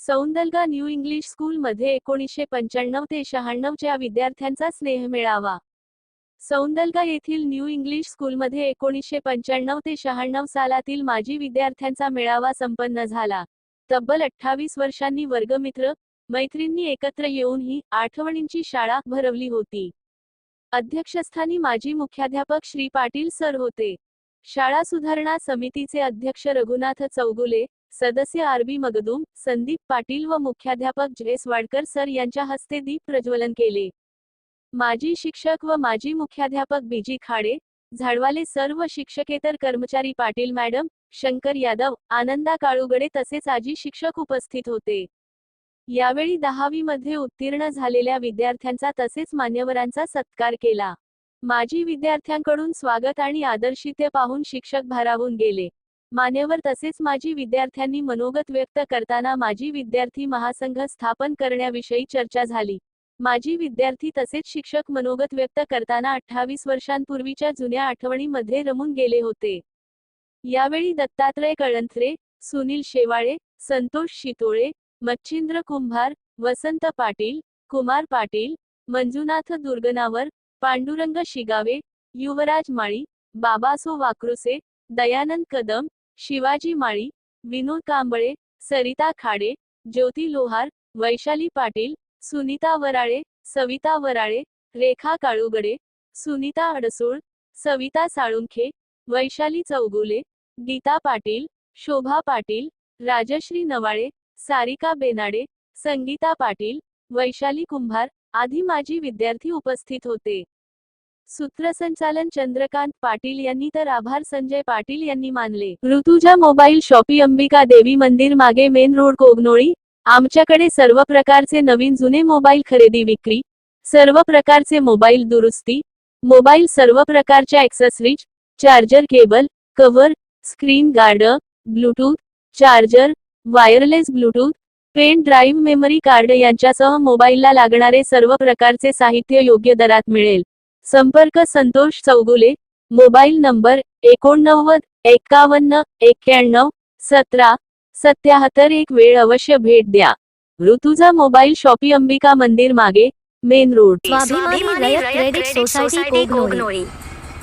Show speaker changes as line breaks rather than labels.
सौंदलगा new English स्कूलमध्ये एकोणीसशे पंच्याण्णव ते शहाण्णवच्या विद्यार्थ्यांचा स्नेह मेळावा. सौंदलगा येथील न्यू इंग्लिश स्कूलमध्ये एकोणीसशे पंच्याण्णव ते शहाण्णव सालातील माजी विद्यार्थ्यांचा मेळावा संपन्न झाला. तब्बल अठ्ठावीस वर्षांनी वर्गमित्र मैत्रिणी एकत्र येऊन ही आठवणींची शाळा भरवली होती. अध्यक्षस्थानी माजी मुख्याध्यापक श्री पाटील सर होते. शाळा सुधारणा समितीचे अध्यक्ष रघुनाथ चौगुले सदस्य आर बी मगदूम संदीप पाटील व मुख्याध्यापक जयस वाडकर सर यांच्या हस्ते दीप प्रज्वलन केले. माजी शिक्षक व माजी मुख्याध्यापक बीजी खाडे झाडवाले सर्व शिक्षकेतर कर्मचारी पाटील मॅडम शंकर यादव आनंदा काळुगडे तसेच आजी शिक्षक उपस्थित होते. यावेळी दहावी मध्ये उत्तीर्ण झालेल्या विद्यार्थ्यांचा तसेच मान्यवरांचा सत्कार केला. माजी विद्यार्थ्यांकडून स्वागत आणि आदर्शित्य पाहून शिक्षक भारावून गेले. मान्यवर तसेच माजी विद्यार्थ्यांनी मनोगत व्यक्त करताना माजी विद्यार्थी महासंघ स्थापन करण्याविषयी चर्चा झाली. माजी विद्यार्थी तसेच शिक्षक मनोगत व्यक्त करताना अठ्ठावीस वर्षांपूर्वीच्या जुन्या आठवणीमध्ये रमून गेले होते. यावेळी दत्तात्रय कळंथरे सुनील शेवाळे संतोष शितोळे मच्छिंद्र कुंभार वसंत पाटील कुमार पाटील मंजुनाथ दुर्गनावर पांडुरंग शिगावे युवराज माळी बाबासो वाक्रुसे दयानंद कदम शिवाजी माळी विनोद कांबळे सरिता खाडे ज्योती लोहार वैशाली पाटील सुनीता वराळे सविता वराळे रेखा काळुगडे सुनीता अडसूळ सविता साळुंखे वैशाली चौगुले गीता पाटील शोभा पाटील राजश्री नवाळे सारिका बेनाडे संगीता पाटील वैशाली कुंभार आधी माजी विद्यार्थी उपस्थित होते. सूत्रसंचालन चंद्रकांत पाटील यांनी तर आभार संजय पाटील यांनी मानले. ऋतुजा मोबाईल शॉपी अंबिका देवी मंदिर मागे मेन रोड कोगनोळी. आमच्याकडे सर्व प्रकारचे नवीन जुने मोबाईल खरेदी विक्री. सर्व प्रकारचे मोबाईल दुरुस्ती. मोबाईल सर्व प्रकारच्या accessories charger cable cover screen guard Bluetooth charger wireless Bluetooth pen drive memory card यांच्यासह मोबाईलला लागणारे सर्व प्रकारचे साहित्य योग्य दरात मिळेल. संपर्क संतोष चौगुले मोबाईल नंबर एकोणनव्वद एक्कावन्न एक्क्याण्णव सतरा सत्याहत्तर एक वेळ अवश्य भेट द्या. ऋतुजा मोबाईल शॉपी अंबिका मंदिर मागे मेन रोड.
स्वाभिमानी रयत क्रेडिट सोसायटी कोगनोळी